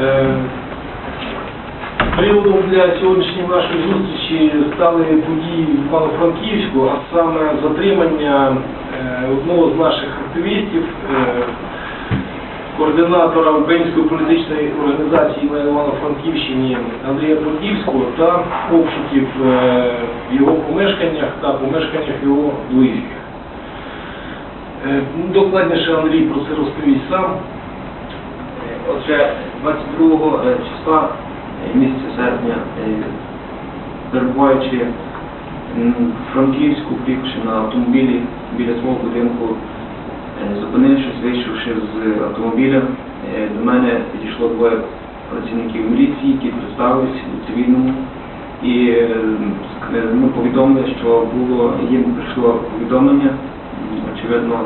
Е, Приводом для сьогоднішньої нашої зустрічі стали події в Івано-Франківську, а саме затримання е, одного з наших активістів, е, координатора Української політичної організації на Івано-Франківщині Андрія Бродівського та обшуків е, в його помешканнях та помешканнях його близьких. Ну, Докладніше Андрій про це розповість сам. Отже, 22 е, числа е, місяця серпня, е, перебуваючи Франківську, приїхавши на автомобілі біля свого будинку, зупинившись, вийшовши з автомобіля, до мене підійшло двоє працівників міліції, які представились у цивільному. І ну, повідомили, що було, їм прийшло повідомлення, очевидно,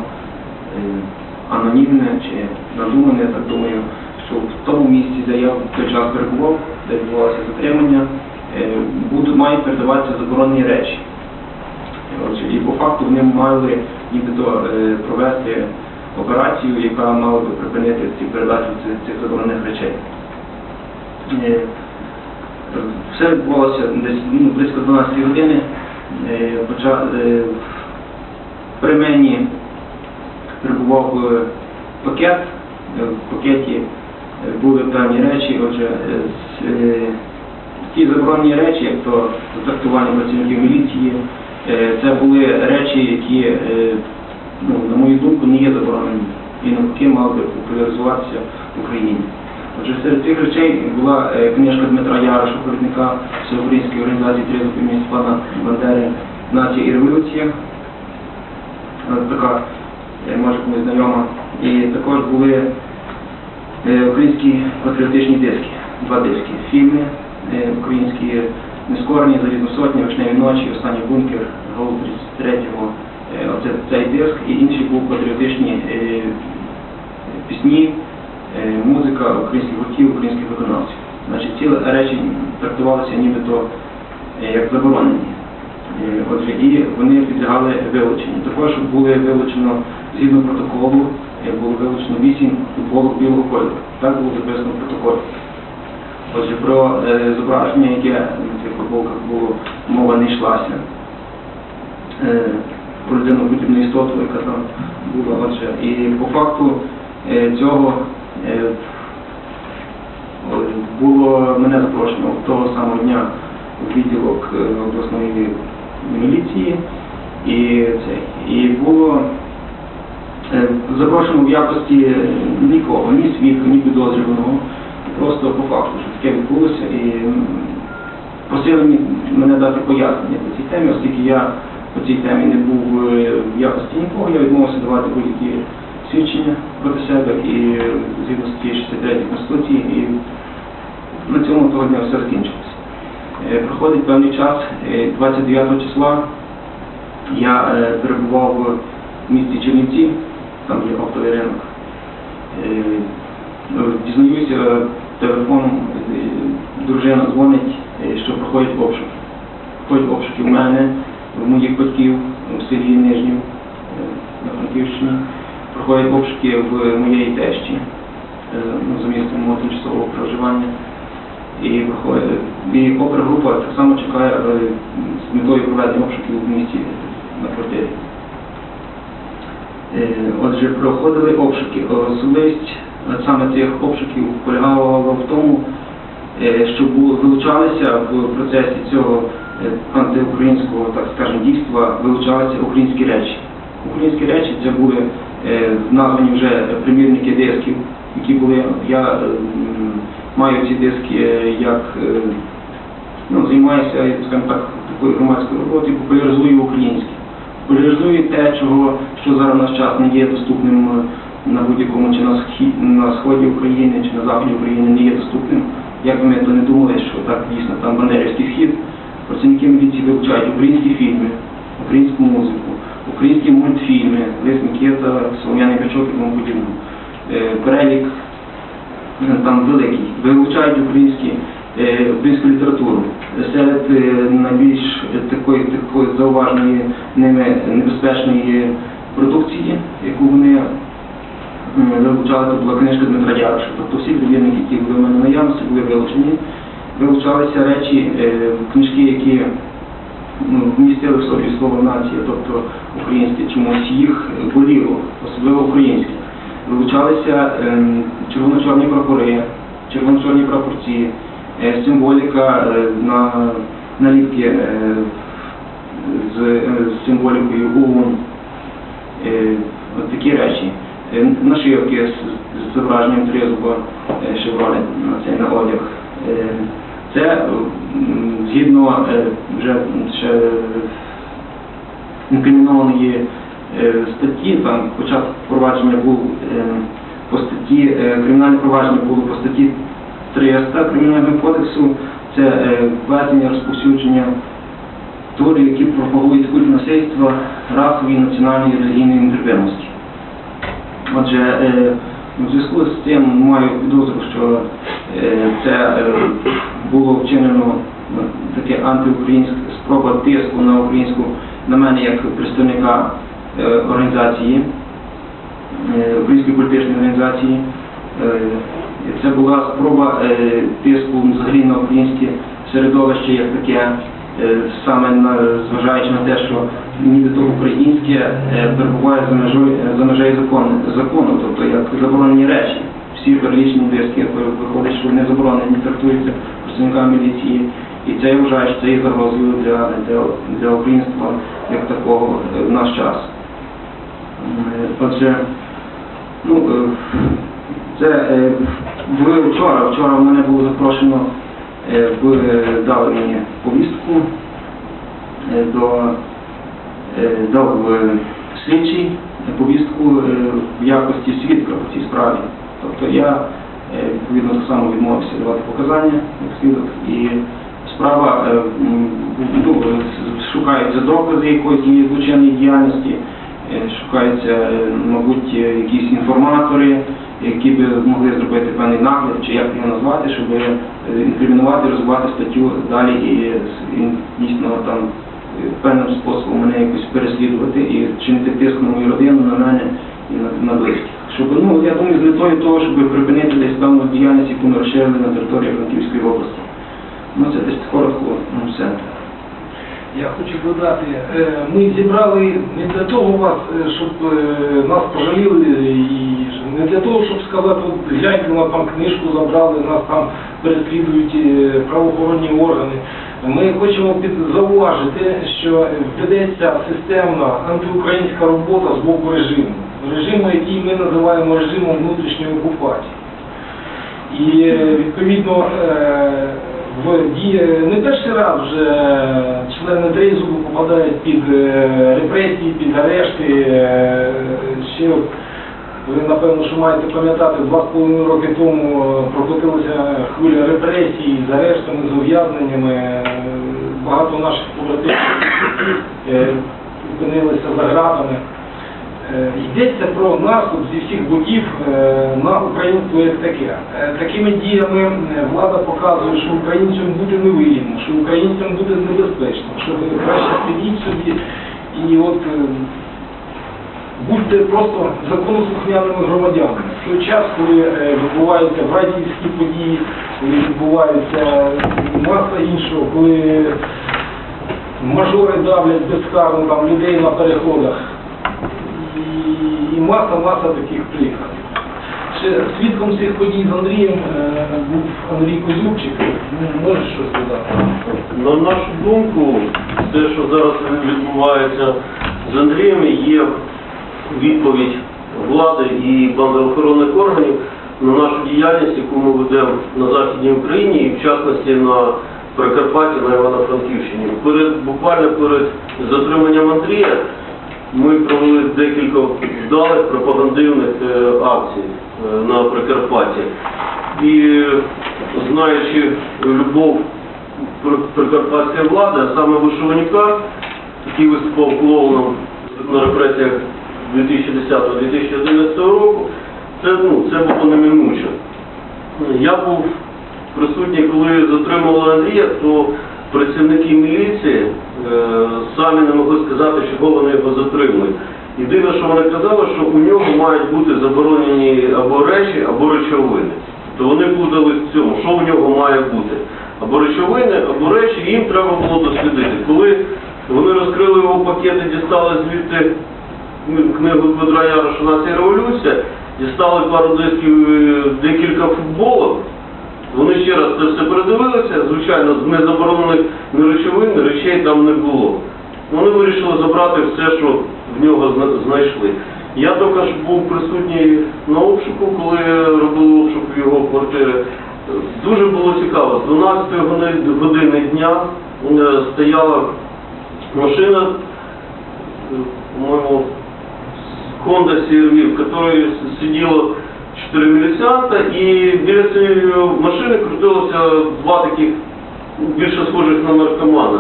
анонімне чи надумане, я так думаю, що в тому місці, де я в той час перебував, де відбувалося затримання, е, будуть мають передаватися заборонені речі. І по факту вони мали нібито е, провести операцію, яка мала би припинити ці передачу цих, заборонених речей. Е, Все відбувалося десь ну, близько 12 години. При мені перебував пакет. В пакеті були певні речі. Отже, е, з- е, ті заборонені речі, як то трактування працівників міліції, е, це були речі, які, е, ну, на мою думку, не є заборонені і навпаки мали би популяризуватися в Україні. Отже, серед цих речей була е, книжка Дмитра Яроша, провідника Всеукраїнської організації місць пана Бандери «Нація і революція». Е, Така, е, може комусь знайома. І також були е, українські патріотичні диски, два диски. Фільми е, українські «Нескорені», «Залізна сотня», «Вишневі ночі», «Останній бункер», «Голод 33-го». Е, Оце цей диск. І інші були патріотичні е, пісні, е, музика українських гуртів, українських виконавців. Значить, ці речі трактувалися нібито е, як заборонені. Е, Отже, і вони підлягали вилученню. Також були вилучено згідно протоколу, е, було вилучено вісім футболок білого кольору. Так було записано в протоколі. Отже, про е, зображення, яке на цих футболках було, мова не йшлася. Про людину подібну істоту, яка там була. Отже, і по факту цього було мене запрошено того самого дня у відділок обласної міліції. І це і було е, запрошено в якості нікого, ні свідка, ні підозрюваного, просто по факту, що таке відбулося. І просили мене дати пояснення по цій темі, оскільки я по цій темі не був е, в якості нікого, я відмовився давати будь-які свідчення проти себе і е, згідно статті 63 Конституції. І на цьому того дня все закінчилося. Е, Проходить певний час, е, 29 числа я е, перебував в місті Чернівці, там є оптовий ринок. Е, ну, Дізнаюся телефоном, е, дружина дзвонить, е, що проходять обшуки. Проходять обшуки в мене, в моїх батьків в селі Нижнів е, на Франківщині. Проходять обшуки в моєї тещі, е, ну, за місцем тимчасового проживання. І і опергрупа так само чекає з метою проведення обшуків в місті на квартирі. Е, Отже, проходили обшуки. Особливість е, саме цих обшуків полягала в тому, е, що вилучалися в процесі цього е, антиукраїнського, так скажемо, дійства, вилучалися українські речі. Українські речі це були названі вже примірники дисків, які були. Я маю ці диски е, як е, ну, займаюся, скажімо так, такою громадською роботою, популяризую українське. Популяризую те, чого, що зараз в наш час не є доступним е, на будь-якому чи на, схід, на сході України, чи на заході України не є доступним. Як ми то не думали, що так дійсно там Бандерівський схід, працівники міліції вивчають українські фільми, українську музику, українські мультфільми, Лис Микета, Солом'яний Бичок і тому подібне. Перелік там великий, вивчають українські, е, українську літературу. Серед е, найбільш такої, такої зауваженої ними небезпечної продукції, яку вони м, вилучали, то була книжка Дмитра Яроша. Тобто всі довірники, які були в мене наявності, були вилучені. Вилучалися речі, е, книжки, які ну, вмістили в собі слово нація, тобто українське, чомусь їх боліло, особливо українське. Вилучалися ем, червоно-чорні прапори, червоно-чорні прапорці, е, символіка е, на наліпки е, з, символікою ООН, такі речі. Нашивки з, зображенням тризуба шеврони на цей на одяг. Це згідно вже ще інкримінованої статті, там початок провадження був е, по статті, е, кримінальне провадження було по статті 300 Кримінального кодексу, це е, ввезення, розповсюдження творів, які пропагують культ насильства, расової, національної релігійної інтервенності. Отже, е, у зв'язку з цим маю підозру, що е, це е, було вчинено таке антиукраїнське спроба тиску на українську на мене як представника е, організації, е, української політичної організації. Е, Це була спроба е, тиску взагалі на українське середовище як таке, е, саме зважаючи на те, що нібито українське е, перебуває за межою за межею закону, закону, тобто як заборонені речі. Всі перелічені диски виходить, що вони заборонені, трактуються працівниками міліції. І це я вважаю, що це є загрозою для, для, для українства як такого е, в наш час. Отже, ну, е, це е, ви вчора, вчора в мене було запрошено, е, ви дали мені повістку до дав слідчий повістку в якості свідка по цій справі. Тобто я відповідно так само відмовився давати показання як свідок і справа ну, шукаються докази якоїсь злочинної діяльності, шукаються, е, мабуть, е, якісь інформатори, які б могли зробити певний нагляд, чи як його назвати, щоб е, інкримінувати, розвивати статтю далі і, дійсно там е, певним способом мене якось переслідувати і чинити тиск на мою родину, на мене і на близьких. Щоб, ну, я думаю, з метою того, щоб припинити десь певну діяльність, яку ми розширили на території Франківської області. Ну, це десь коротко, ну, все. Я хочу додати, е, ми зібрали не для того вас, е, щоб е, нас пожаліли, і не для того, щоб сказати, от гляньте, нас там книжку забрали, нас там переслідують правоохоронні органи. Ми хочемо зауважити, що ведеться системна антиукраїнська робота з боку режиму. Режиму, який ми називаємо режимом внутрішньої окупації. І відповідно не перший раз вже члени Дрейзу попадають під е, репресії, під арешти. Е, Ще ви напевно, що маєте пам'ятати, два з половиною роки тому е, прокотилася хвиля репресій з арештами, з ув'язненнями. Багато наших побратимів опинилися за гратами. Е, Йдеться про наступ зі всіх боків е, на українство як таке. Такими діями е, влада показує, що українцям бути невигідно, що українцям буде небезпечно, що ви краще сидіть собі і от будьте просто законослухняними громадянами. В той час, коли відбуваються братівські події, коли відбувається маса іншого, коли мажори давлять безкарно там людей на переходах і, і маса, маса таких прикладів. Ще свідком цих подій з Андрієм е, був Андрій Козюбчик. Ну, Можеш щось додати? На нашу думку, те, що зараз відбувається з Андрієм, є відповідь влади і правоохоронних органів на нашу діяльність, яку ми ведемо на Західній Україні і в частності на Прикарпатті, на Івано-Франківщині. Перед, буквально перед затриманням Андрія ми провели декілька вдалих пропагандивних е, акцій е, на Прикарпатті. І знаючи любов При- прикарпатської влади, а саме Вишиванюка, який виступав клоуном на репресіях 2010-2011 року, це, ну, це було неминуче. Я був присутній, коли затримували Андрія, то працівники міліції е, самі не могли сказати, чого вони його затримують. Єдине, що вони казали, що у нього мають бути заборонені або речі, або речовини. То вони плутали в цьому, що в нього має бути. Або речовини, або речі, їм треба було дослідити. Коли вони розкрили його пакети, дістали звідти ну, книгу Дмитра Яроша «Нація революція», дістали пару дисків, е, декілька футболок, вони ще раз це все передивилися, звичайно, з незаборонених речовин, речей там не було. Вони вирішили забрати все, що в нього знайшли. Я також був присутній на обшуку, коли робили обшук в його квартири. Дуже було цікаво. З 12 години- дня е, стояла машина, е, по-моему, Honda CR-V, в которой с- сидело 4 міліціанта, і біля цієї машини крутилося два таких більше схожих на наркомана.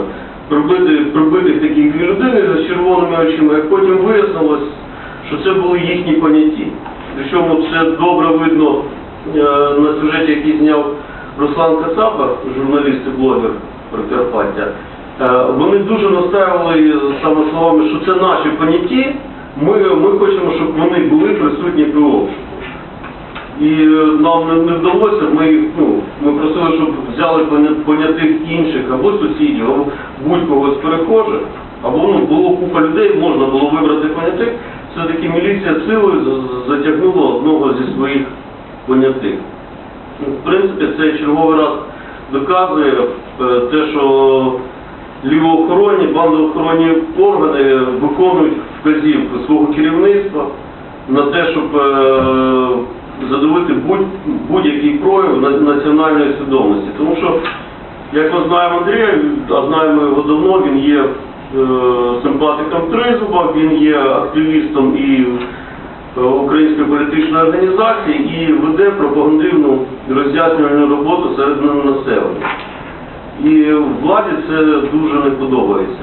Прибитих, прибитих таких дві людини з червоними очима, як потім вияснилось, що це були їхні поняті. Причому це добре видно е, на сюжеті, який зняв Руслан Кацапа, журналіст і блогер Прикарпаття. Е, Вони дуже настаювали саме словами, що це наші поняті, ми, ми хочемо, щоб вони були присутні при обшуку. І е, нам не, не вдалося, ми, ну, ми просили, щоб взяли понятих інших або сусідів, або будь-кого з перехожих, або ну, було купа людей, можна було вибрати понятих. Все-таки міліція силою затягнула одного зі своїх понятих. Ну, В принципі, це черговий раз доказує е, те, що лівоохоронні, бандоохоронні органи виконують вказівку свого керівництва на те, щоб е, задавити будь- будь-який прояв на- національної свідомості. Тому що, як ми знаємо Андрія, а знаємо його давно, він є е, симпатиком Тризуба, він є активістом і е, Української політичної організації і веде пропагандивну роз'яснювальну роботу серед населення. І владі це дуже не подобається.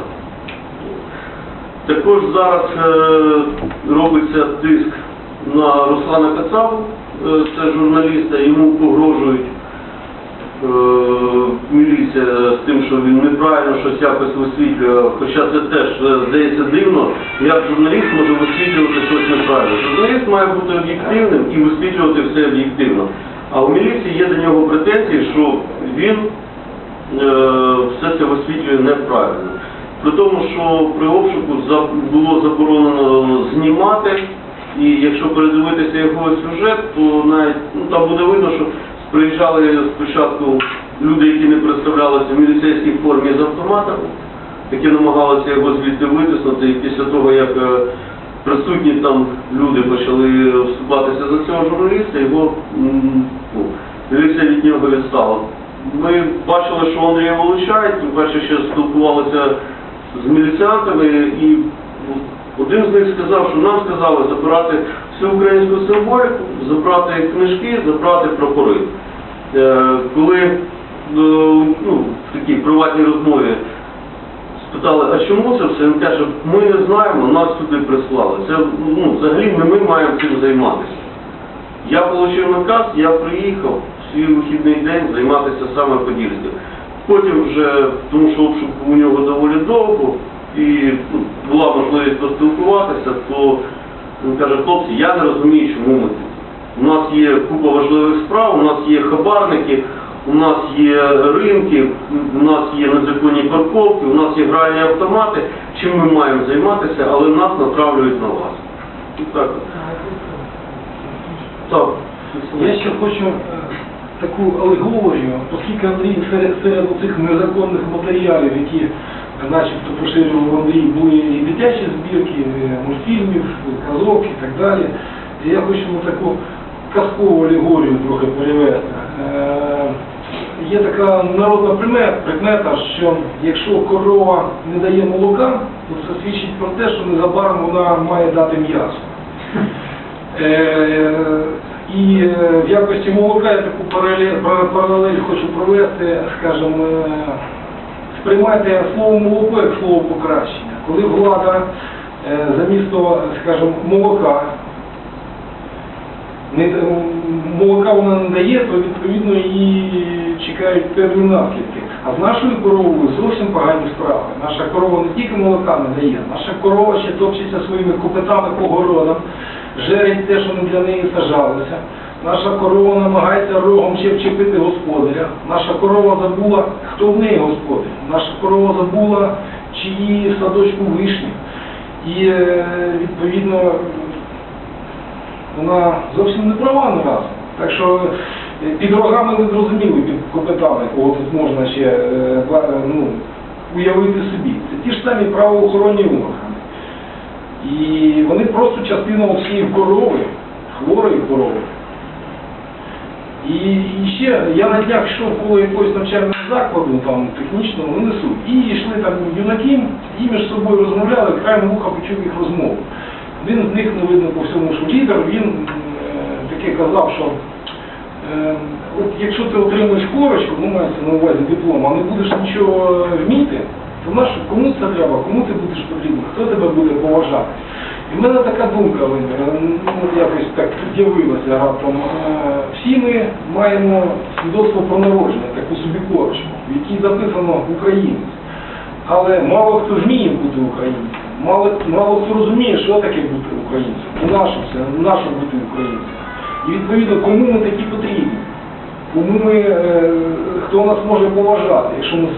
Також зараз е, робиться тиск на Руслана Кацаву, е, це журналіста, йому погрожують е, міліція з тим, що він неправильно щось якось висвітлює, хоча це теж е, здається дивно, як журналіст може висвітлювати щось неправильно. Журналіст має бути об'єктивним і висвітлювати все об'єктивно. А у міліції є до нього претензії, що він е, все це висвітлює неправильно. При тому, що при обшуку було заборонено знімати, і якщо передивитися його сюжет, то навіть ну, там буде видно, що приїжджали спочатку люди, які не представлялися в міліцейській формі з автоматами, які намагалися його звідти витиснути, і після того, як е, присутні там люди почали вступатися за цього журналіста, його ну, міліція від нього відстала. Ми бачили, що Андрія вилучають, перше ще спілкувалися з міліціантами, і один з них сказав, що нам сказали забирати всю українську символіку, забрати книжки, забрати прапори. Е, Коли е, ну, в такій приватній розмові спитали, а чому це все? Він каже, ми не знаємо, нас сюди прислали. Це ну, взагалі не ми маємо цим займатися. Я отримав наказ, я приїхав в свій вихідний день займатися саме Подільським. Потім вже, тому що обшук у нього доволі довго, і ну, була можливість поспілкуватися, то він каже, хлопці, я не розумію, чому ми тут. У нас є купа важливих справ, у нас є хабарники, у нас є ринки, у нас є незаконні парковки, у нас є гральні автомати. Чим ми маємо займатися, але нас натравлюють на вас. Так. Так. Я ще хочу е, таку алегорію, оскільки Андрій серед, серед цих незаконних матеріалів, які начебто поширював Андрій, були і дитячі збірки, і мультфільмів, казок і так далі. І я хочу на таку казкову алегорію трохи перевести. Е, Є така народна прикмета, що якщо корова не дає молока, то це свідчить про те, що незабаром вона має дати м'ясо. Е, І е, в якості молока я таку паралель, хочу провести, скажімо, е, сприймайте слово молоко як слово покращення. Коли влада е, замість, скажімо, молока молока вона не дає, то відповідно її чекають певні наслідки. А з нашою коровою зовсім погані справи. Наша корова не тільки молока не дає, наша корова ще топчеться своїми копитами по городам, жерить те, що не для неї сажалося. Наша корова намагається рогом ще вчепити господаря. Наша корова забула, хто в неї господар. Наша корова забула, чиї садочку вишні. І е, відповідно вона зовсім не права наразі. Так що е, під рогами ви зрозуміли, під копитами, кого тут можна ще е, ну, уявити собі. Це ті ж самі правоохоронні органи. І вони просто частина от корови, хворої корови. І, ще я на днях йшов по якогось навчального закладу, там технічного, ну несу, і йшли там юнаки, і між собою розмовляли, краєм вуха почув їх розмову. Один з них, не видно по всьому, що лідер, він е, таке казав, що е, от якщо ти отримуєш корочку, ну мається на увазі диплом, а не будеш нічого вміти, то нащо, кому це треба, кому ти будеш потрібен, хто тебе буде поважати? І в мене така думка виникла, ну, якось так з'явилася раптом. Е, Всі ми маємо свідоцтво про народження, таку собі корочку, в якій записано українець. Але мало хто вміє бути українцем, мало, мало хто розуміє, що таке бути українцем. У нашу це, у нашу бути українцем. І відповідно, кому ми такі потрібні? Кому ми, е, хто нас може поважати, якщо ми е,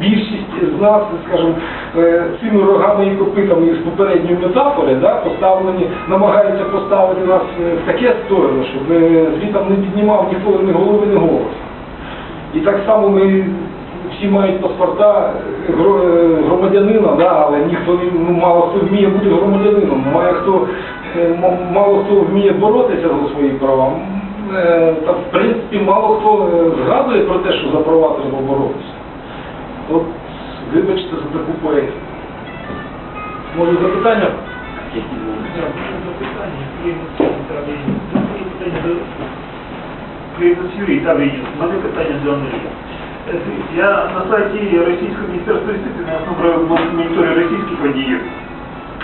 більшість з нас, скажімо, е, цими рогами і копитами із попередньої метафори, да, поставлені, намагаються поставити нас е, в таке сторону, щоб е, звітом не піднімав ніхто ні голови, ні голосу. І так само ми всі мають паспорта е, гро- е, громадянина, да, але ніхто мало хто вміє бути громадянином, має хто, е, мало хто вміє боротися за свої права. Е, Та в принципі мало хто е, згадує про те, що за права треба боротися. От вибачте за таку поезію. Може запитання? Мене питання до Андрія. Е, Я на сайті Російського міністерства юстиції на основі моніторю російських водіїв.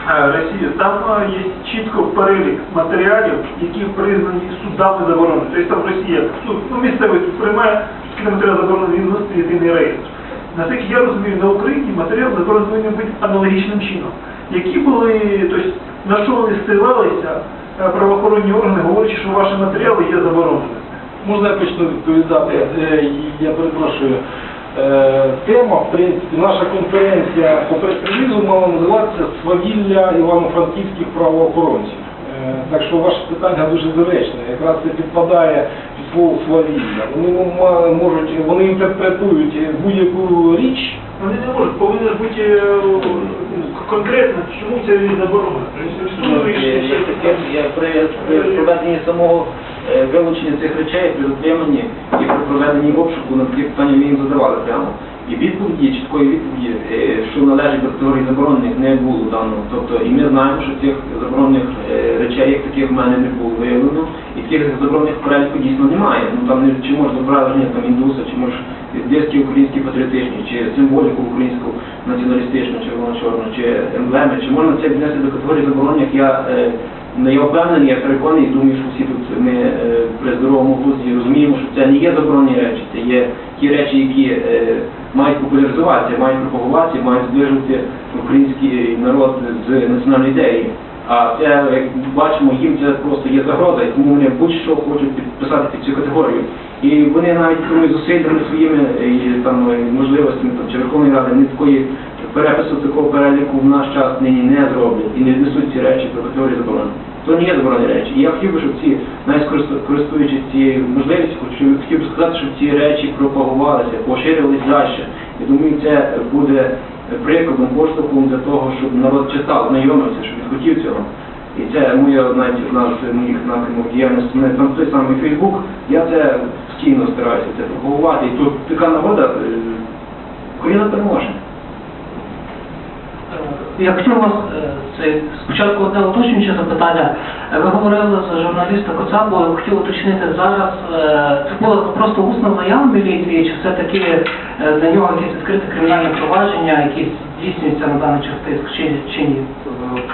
Е, Росія, там е, є чітко перелік матеріалів, які признані судами заборонені. Тобто там Росія, суд, ну місцевий суд приймає, скільки матеріал заборонений, він єдиний реєстр. Наскільки я розумію, на Україні матеріал заборонений повинен бути аналогічним чином. Які були, тобто, на що вони стилалися е, правоохоронні органи, говорячи, що ваші матеріали є забороненими? Можна я почну відповідати? Е, Я перепрошую. Е, Тема, в принципі, наша конференція по прес-релізу мала називатися «Свавілля івано-франківських правоохоронців». Е, Так що ваше питання дуже доречне. Якраз це підпадає під слово свавілля. Вони можуть, вони інтерпретують будь-яку річ. Вони не можуть, повинно бути е, конкретно, чому це заборонено. Ну, таке, я при, проведенні самого е, вилучення цих речей, при затриманні і при проведенні обшуку на такі питання ми їм задавали прямо. І відповіді, чіткої відповіді, е, що належить до категорії заборонених, не було даного. Тобто, і ми знаємо, що цих заборонених е, речей, як таких в мене не було виявлено, і таких заборонених переліку дійсно немає. Ну там чи може зображення там індуса, чи може диски українські патріотичні, чи символіку українську націоналістичну, червоно-чорну, чи емблеми, чи можна це віднести до категорії заборонених, я е, не я впевнений, я переконаний, думаю, що всі тут ми при здоровому глузді розуміємо, що це не є заборонені речі, це є ті речі, які мають популяризуватися, мають пропагуватися, мають зближувати український народ з національною ідеєю. А це, як бачимо, їм це просто є загроза, і тому вони будь-що хочуть підписати під цю категорію. І вони навіть своїми зусиллями, своїми і, там, е, можливостями там, чи Верховної Ради не такої перепису такого переліку в наш час нині не зроблять і не внесуть ці речі про категорію заборонені. То не є заборонені речі. І я хотів би, щоб ці, навіть користу- користуючись цією можливістю, хотів би сказати, щоб ці речі пропагувалися, поширювалися далі. Я думаю, це буде прикладом, поштовхом для того, щоб народ читав, знайомився, щоб він хотів цього. І це моя одна з моїх напрямок діяльності. Мене там той самий Фейсбук, я це постійно стараюся це пропагувати. І тут така нагода, е, Україна переможе. Я хотів вас е, це, спочатку одне уточнююче запитання. Е, Ви говорили з журналістом Коцабою, хотів уточнити зараз, е, це була просто усна заява міліції, чи все-таки на нього якесь відкрите кримінальне провадження, якісь здійснюється на даний час чи, чи ні?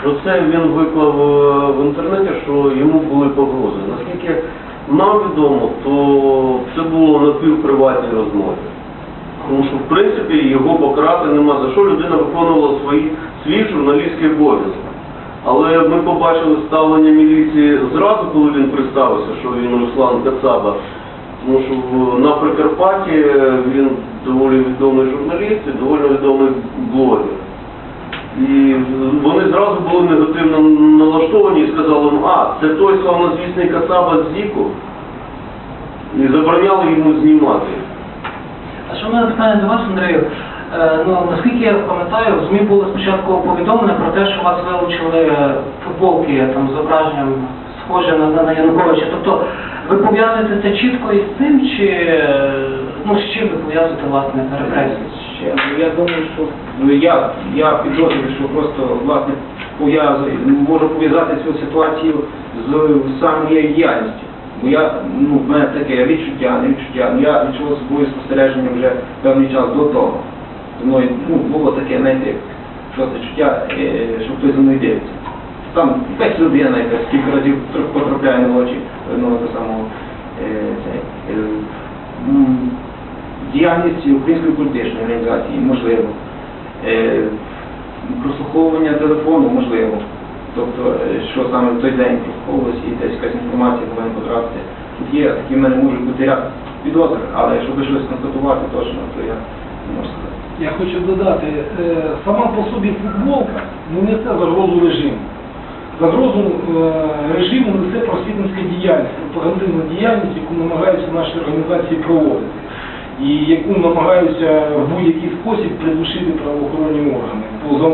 Про це він виклав в інтернеті, що йому були погрози. Наскільки нам відомо, то це було напівприватні розмови. Тому що, в принципі, його покарати нема за що людина виконувала свої, свій журналістський обов'язок. Але ми побачили ставлення міліції зразу, коли він представився, що він Руслан Кацаба. Тому що на Прикарпатті він доволі відомий журналіст і доволі відомий блогер. І вони зразу були негативно налаштовані і сказали, «Ну, а, це той славнозвісний Кацаба з Зіку. І забороняли йому знімати. Що мене питання до вас, Андрію? Е, ну, наскільки я пам'ятаю, в ЗМІ було спочатку повідомлення про те, що вас вилучили е, футболки там, з зображенням схоже на, на Януковича. Тобто ви пов'язуєте це чітко із цим, чи ну, з чим ви пов'язуєте власне репресії? Ну, я думаю, що ну, я, я підозрюю, що просто власне пов'язую, можу пов'язати цю ситуацію з самою діяльністю. Бо я, ну, в мене таке відчуття, не відчуття, ну, я відчував собою спостереження вже певний час до того. Тому ну, було таке, знаєте, просто чуття, е, що хтось за мною дивиться. Там якась людина, якась кілька разів тр- потрапляє на очі одного того самого е, цей, е, діяльність української політичної організації, можливо. Прослуховування телефону, можливо. Тобто, е, що саме в той день прослуховувалося і десь якась інформація повинна потрапити. Тут є, такі в мене можуть бути ряд підозр, але щоб щось констатувати точно, то я не можу сказати. Я хочу додати, е, сама по собі футболка не несе загрозу режиму. Загрозу е, режиму несе просвітницька діяльність, пропагандивна діяльність, яку намагаються наші організації проводити. І яку намагаються в будь-який спосіб придушити правоохоронні органи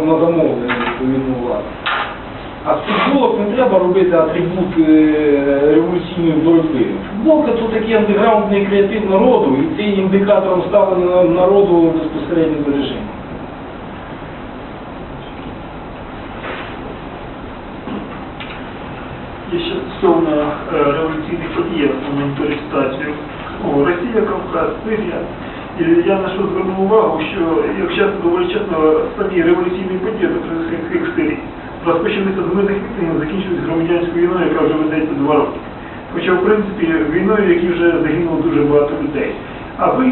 на замовлення відповідно влади. А з футболок не треба робити атрибут е, революційної боротьби. Футболка це такий андеграундний креатив народу, і це індикатором ставлення народу безпосередньо до режиму. І ще стосовно е, революційних подій, на моніторі Росія, Кавказ, Сирія. І я на що звернув увагу, що як часто доволі часто самі революційні події, як в Сирії, розпочалися з мирних мітингів, закінчились громадянською війною, яка вже ведеться два роки. Хоча, в принципі, війною, в якій вже загинуло дуже багато людей. А ви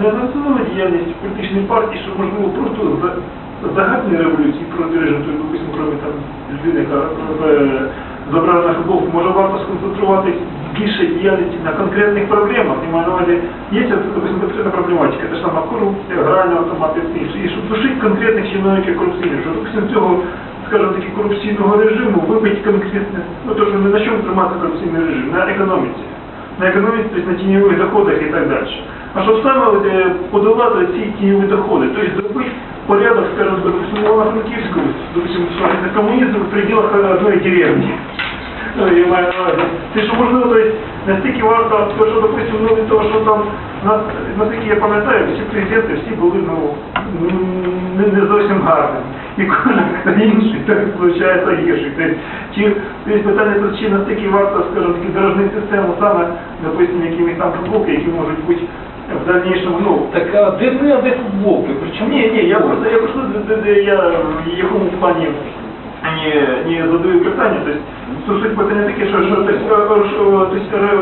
не анонсували діяльність політичної партії, що можливо просто за загальної революції проти режиму, тобто, допустимо, кроме там людини, яка е, забрала на футболку, може варто сконцентрувати більше діяльності на конкретних проблемах, маю на увазі, є допустимо, конкретна проблематика, те ж сама корупція, гральна автомати і щоб душити конкретних чиновників корупційних, що, допустимо, цього, скажімо таки, корупційного режиму вибить конкретне, ну то, що не на чому тримати корупційний режим, на економіці. На економіці, тобто на тіньових доходах і так далі. А щоб саме подолати ці тіньові доходи, тобто зробити порядок, скажімо, допустимо, на Франківську, допустимо, на комунізм в пределах одної деревні. Ну, я маю на увазі. Що можливо, то есть, настільки варто, то, що, допустимо, ну, від того, що там, на- наскільки я пам'ятаю, всі президенти, всі були, ну, не, не зовсім гарними. І кожен інший, так виходить гірший. Тобто, чи, тобто питання тут, чи настільки варто, скажімо, таки, дорожнити систему саме, допустимо, якимись там футболки, які можуть бути в дальнейшем, ну, Так а де ви, а де футболки? Причому ні, ні, я просто, я просто, де- де- де я в якому плані не, не задаю питання, то есть, тут суть питання таке, що, що, то есть, е, е, що, то есть, е,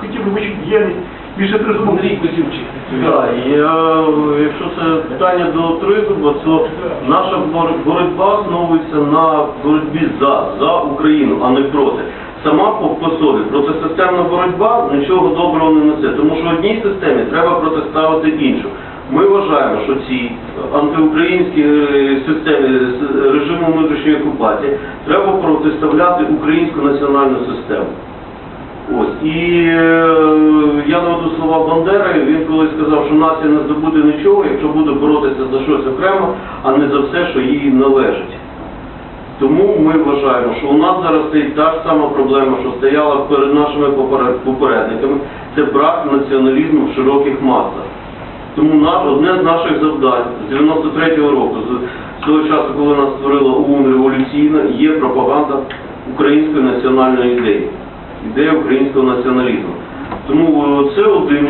хотів би вичути діяльність більше тризубу. Андрій Козівчик. Так, я, якщо це питання до тризуба, то наша бор- боротьба основується на боротьбі за, за Україну, а не проти. Сама по, по собі протисистемна боротьба нічого доброго не несе, тому що одній системі треба протиставити іншу. Ми вважаємо, що цій антиукраїнській е, системі режиму внутрішньої окупації треба протиставляти українську національну систему. Ось. І е, я наведу слова Бандери, він колись сказав, що нація не здобуде нічого, якщо буде боротися за щось окремо, а не за все, що їй належить. Тому ми вважаємо, що у нас зараз стоїть та ж сама проблема, що стояла перед нашими попередниками, це брак націоналізму в широких масах. Тому на, одне з наших завдань з 93-го року, з, того часу, коли нас створила ОУН революційна, є пропаганда української національної ідеї, ідея українського націоналізму. Тому е, це один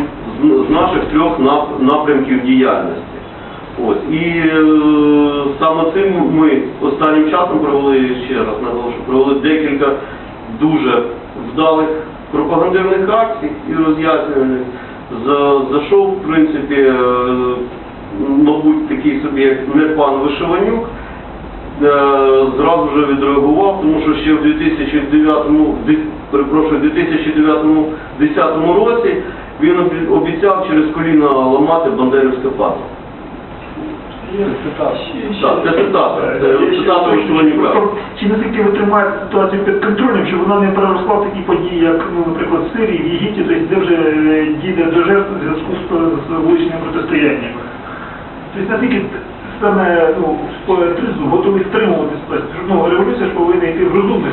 з наших трьох напрямків діяльності. Ось. І е, саме цим ми останнім часом провели, ще раз наголошую, провели декілька дуже вдалих пропагандивних акцій і роз'яснювальних. За- Зайшов, в принципі, е, мабуть, такий собі, як не пан Вишиванюк, е, зразу вже відреагував, тому що ще в 2009, ди- перепрошую, в 2009-2010 році він обіцяв через коліна ламати Бандерівське пасло. Так, це цитата. Це цитата Чи наскільки ви тримаєте ситуацію під контролем, щоб вона не переросла в такі події, як, ну, наприклад, в Сирії, в Єгипті, тобто, де вже е, дійде до жертв у зв'язку з, вуличними протистояннями? Тобто наскільки саме ну, тризу готові стримувати ситуацію? Ну, революція ж повинна йти в розумних